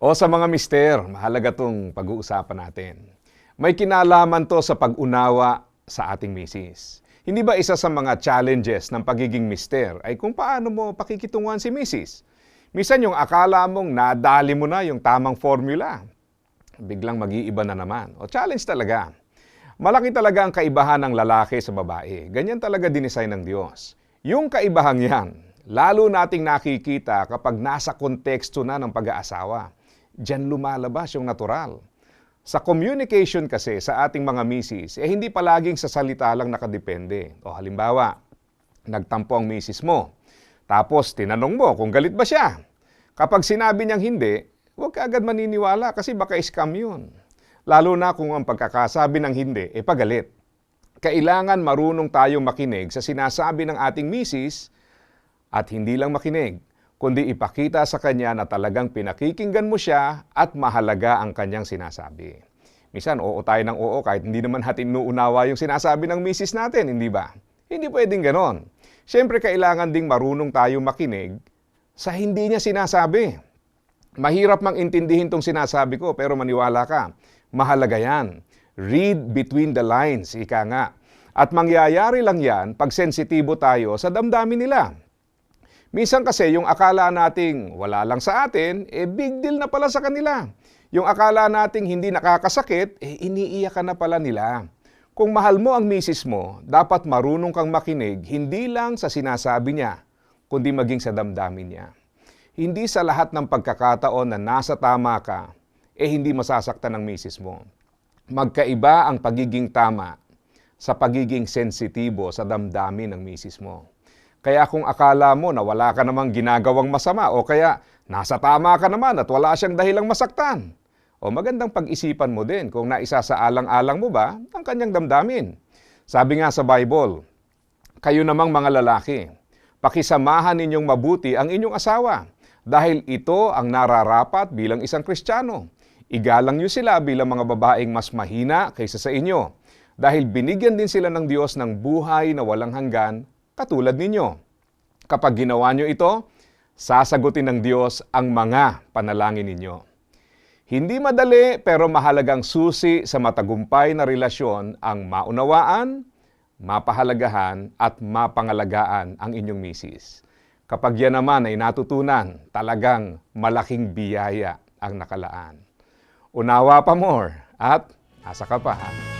O sa mga mister, mahalaga tong pag-uusapan natin. May kinalaman to sa pag-unawa sa ating misis. Hindi ba isa sa mga challenges ng pagiging mister ay kung paano mo pakikitunguhan si misis? Misan yung akala mong nadali mo na yung tamang formula. Biglang mag-iiba na naman. O challenge talaga. Malaki talaga ang kaibahan ng lalaki sa babae. Ganyan talaga dinesign ng Diyos. Yung kaibahang yan, lalo nating nakikita kapag nasa konteksto na ng pag-aasawa. Diyan lumalabas yung natural. Sa communication kasi sa ating mga misis, eh hindi palaging sa salita lang nakadepende. O halimbawa, nagtampo ang misis mo. Tapos tinanong mo kung galit ba siya. Kapag sinabi niyang hindi, huwag ka agad maniniwala kasi baka scam yun. Lalo na kung ang pagkakasabi ng hindi, e pagalit. Kailangan marunong tayong makinig sa sinasabi ng ating misis at hindi lang makinig, kundi ipakita sa kanya na talagang pinakikinggan mo siya at mahalaga ang kanyang sinasabi. Misan, oo tayo ng oo kahit hindi naman hatin nuunawa yung sinasabi ng misis natin, hindi ba? Hindi pwedeng ganon. Siyempre, kailangan ding marunong tayo makinig sa hindi niya sinasabi. Mahirap mang intindihin tong sinasabi ko, pero maniwala ka, mahalaga yan. Read between the lines, ika nga. At mangyayari lang yan pag sensitibo tayo sa damdamin nila. Minsan kasi yung akala nating wala lang sa atin, eh big deal na pala sa kanila. Yung akala nating hindi nakakasakit, eh iniiyakan na pala nila. Kung mahal mo ang misis mo, dapat marunong kang makinig hindi lang sa sinasabi niya, kundi maging sa damdamin niya. Hindi sa lahat ng pagkakataon na nasa tama ka, eh hindi masasaktan ng misis mo. Magkaiba ang pagiging tama sa pagiging sensitibo sa damdamin ng misis mo. Kaya kung akala mo na wala ka namang ginagawang masama o kaya nasa tama ka naman at wala siyang dahilang masaktan, o magandang pag-isipan mo din kung naisasaalang-alang mo ba ang kanyang damdamin. Sabi nga sa Bible, kayo namang mga lalaki, pakisamahan ninyong mabuti ang inyong asawa dahil ito ang nararapat bilang isang Kristiyano. Igalang niyo sila bilang mga babaeng mas mahina kaysa sa inyo dahil binigyan din sila ng Diyos ng buhay na walang hanggan katulad ninyo. Kapag ginawa niyo ito, sasagutin ng Diyos ang mga panalangin ninyo. Hindi madali pero mahalagang susi sa matagumpay na relasyon ang maunawaan, mapahalagahan at mapangalagaan ang inyong misis. Kapag yan naman ay natutunan, talagang malaking biyaya ang nakalaan. Unawa pa more at asa ka pa ha?